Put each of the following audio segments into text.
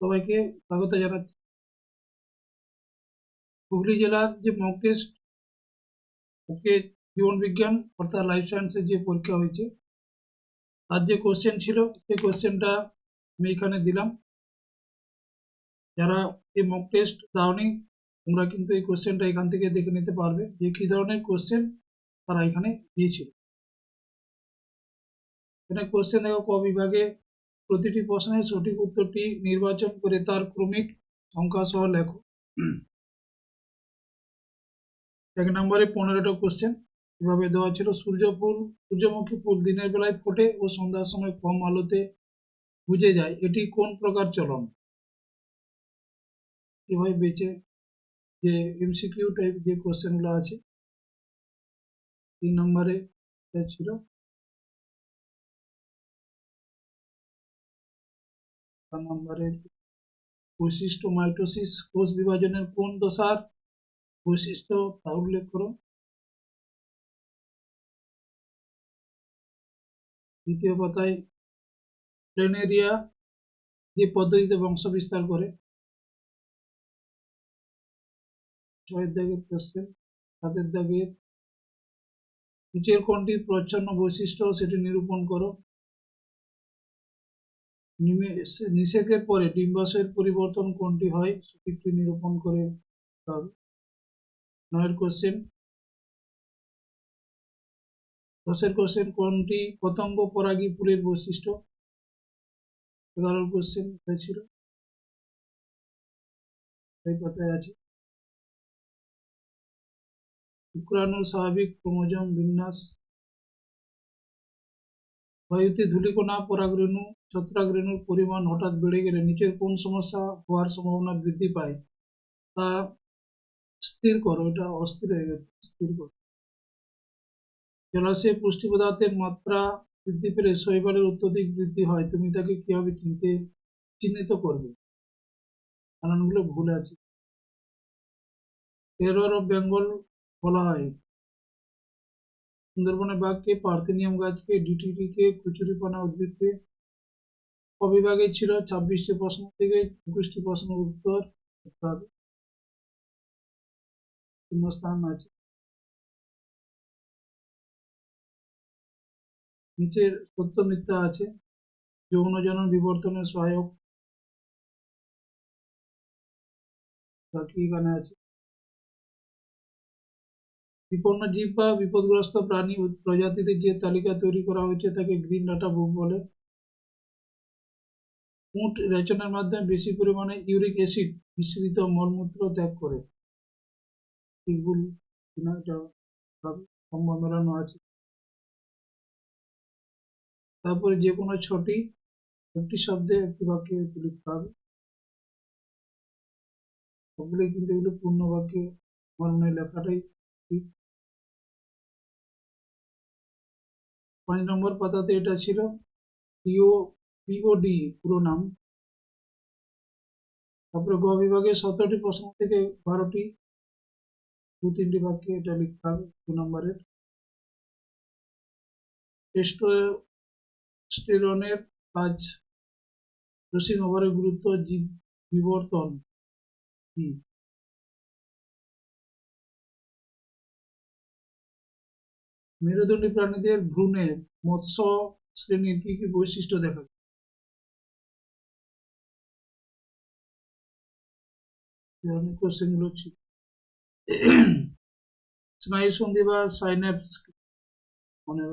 সবাইকে স্বাগত জানাচ্ছি। হুগলি জেলার যে মক টেস্ট আজকে জীবন বিজ্ঞান অর্থাৎ লাইফ সায়েন্সের যে পরীক্ষা হয়েছে, তার যে কোশ্চেন ছিল, সেই কোশ্চেনটা আমি এখানে দিলাম। যারা এই মক টেস্ট দাওনি, তোমরা কিন্তু এই কোশ্চেনটা এখান থেকে দেখে নিতে পারবে যে কী ধরনের কোশ্চেন তারা এখানে দিয়েছিল। এখানে কোশ্চেন দেখো ক বিভাগে প্রতিটি প্রশ্নের সঠিক উত্তরটি নির্বাচন করে তার ক্রমিক সংখ্যা সহ লেখো এক নম্বরে পনেরোটা কোশ্চেন এভাবে দেওয়া ছিল সূর্য ফুল সূর্যমুখী ফুল দিনের বেলায় ফোটে ও সন্ধ্যার সময় কম আলোতে বুঝে যায়। এটি কোন প্রকার চলন? এভাবে বেঁচে যে এমসিকিউ টাইপ যে কোশ্চেনগুলো আছে তিন নম্বরে ছিল নম্বরের বৈশিষ্ট্য মাইটোসিস কোষ বিভাজনের কোন দশার বৈশিষ্ট্য, তা উল্লেখ করো দ্বিতীয় পাতায় প্লেনেরিয়া যে পদ্ধতিতে বংশ বিস্তার করে, ছয়ের দাগের কোশ্চেন সাতের দাগের নিচের কোনটি প্রচ্ছন্ন বৈশিষ্ট্য সেটি নিরূপণ করো। নিষেকের পরে ডিম্বাশয়ের পরিবর্তন কোনটি হয় সঠিকটি নিরূপণ করে নয়ের কোশ্চেন দশের কোশ্চেন কোনটি পতঙ্গ পরাগী ফুলের বৈশিষ্ট্য? এগারোর কোশ্চেন হয়েছিল। কথায় আছে। শুক্রাণুর স্বাভাবিক ক্রোমোজোম বিন্যাস বায়ুতে ধূলিকণা, পরাগরেণু, ছত্রাকরেণুর পরিমাণ হঠাৎ বেড়ে গেলে নিচের কোন সমস্যা হওয়ার সম্ভাবনা বৃদ্ধি পায় তা স্থির করো, এটা অস্থির হয়ে গেছে, স্থির করো। জলাশয়ে পুষ্টি পদার্থের মাত্রা বৃদ্ধি পেলে শৈবালের অত্যধিক বৃদ্ধি হয়, তুমি তাকে কীভাবে চিনতে, চিহ্নিত করবে? কারণগুলো ভুল আছে। এরর অফ বেঙ্গল বলা হয়। সুন্দরবনের বাঘকে পার্থেনিয়াম গাছকে ডিটিটিকে কুচুরিপানা উদ্ভিদকে। অবিভাগে ছিল ছাব্বিশটি প্রশ্ন থেকে একুশটি প্রশ্নের উত্তর করতে শূন্যস্থান আছে। নিচের সত্য মিথ্যা আছে। যৌন জনন বিবর্তনের সহায়ক। বাকি এখানে আছে। বিপন্ন জীব বা বিপদগ্রস্ত প্রাণী ও প্রজাতিতে যে তালিকা তৈরি করা হয়েছে তাকে গ্রিন ডাটা বুক বলে। উট রেচনের মাধ্যমে বেশি পরিমাণে ইউরিক অ্যাসিড মিশ্রিত মলমূত্র ত্যাগ করে। আছে। তারপরে যে কোনো ছটি একটি শব্দে একটি বাক্যে লিখতে হবে। সবগুলো কিন্তু এগুলো পূর্ণ বাক্যে আমার লেখাটাই ঠিক। পাঁচ নম্বর পাতাতে এটা ছিল পিও পিওডি পুরো নাম। তারপরে গ বিভাগে সতেরোটি প্রশ্ন থেকে বারোটি, দু তিনটি বাক্যে এটা লিখতে হবে দু নম্বরের। টেস্টোস্টেরনের কাজ রসিং ওভারের গুরুত্ব জীব বিবর্তন কি? মেরুদণ্ডী প্রাণীদের ভ্রূণে মৎস্য শ্রেণির কি কি বৈশিষ্ট্য দেখা যায়? ধরনের স্নায়ু সন্ধি বা মনে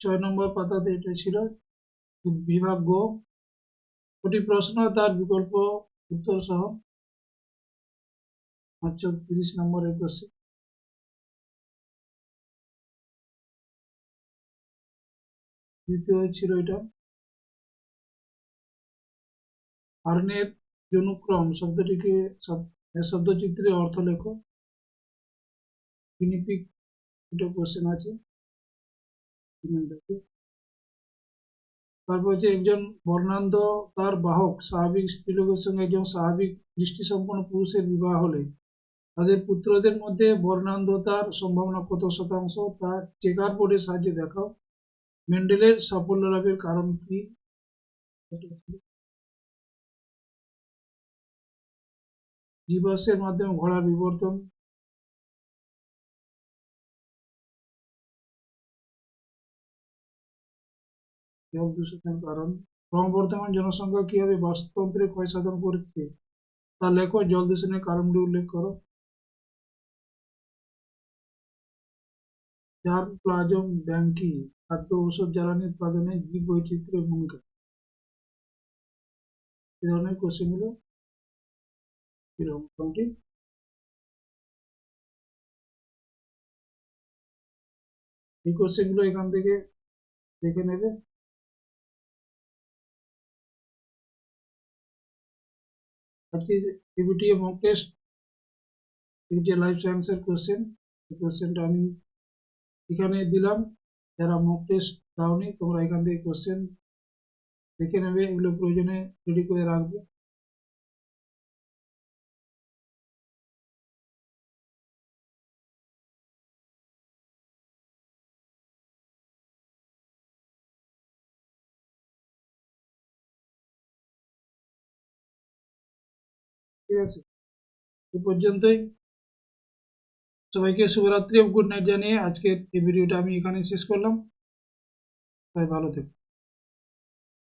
ছয় নম্বর পাতাতে এটা ছিল বিভাগ গ দুটি প্রশ্ন, তার বিকল্প উত্তর সহ মাত্র তিরিশ নম্বরের কোশ্চেন দ্বিতীয় ছিল এটা। হার্নের জনুক্রম শব্দটিকে শব্দচিত্রে অর্থ লেখো। দুটো কোশ্চেন আছে। তারপর হচ্ছে একজন বর্ণান্ধ, তার বাহক, স্বাভাবিক স্ত্রীলোকের সঙ্গে একজন স্বাভাবিক দৃষ্টিসম্পন্ন পুরুষের বিবাহ হলে। তাদের পুত্রদের মধ্যে বর্ণান্ধতার সম্ভাবনা কত শতাংশ? তা চেকার বোর্ডের সাহায্যে দেখাও। মেন্ডেলের সাফল্য লাভের কারণ কি? জীবাশ্মের মাধ্যমে ঘোড়ার বিবর্তন। জল দূষণের কারণ ক্রমবর্ধমান জনসংখ্যা কীভাবে বাস্তুতন্ত্রে ক্ষয় সাধন করছে, তা লেখো জল দূষণের কারণগুলি উল্লেখ করো। প্লাজম ব্যাংকি খাদ্য ঔষধ জ্বালানি উৎপাদনে জীব বৈচিত্র্যের ভূমিকা। এই ধরনের কোশ্চেনগুলো এই কোশ্চেনগুলো এখান থেকে দেখে নেবে। পিবিটি মক টেস্ট যে লাইফ সায়েন্সের কোশ্চেন এই কোশ্চেনটা আমি এখানে দিলাম। যারা মক টেস্ট দাওনি, তোমরা এখান থেকে কোশ্চেন দেখে নেবে। এগুলো প্রয়োজনে রেডি করে রাখবে। ঠিক আছে। এ পর্যন্তই। সবাইকে শুভরাত্রি ও গুড নাইট জানিয়ে আজকের এই ভিডিওটা আমি এখানে শেষ করলাম। সবাই ভালো থেকো।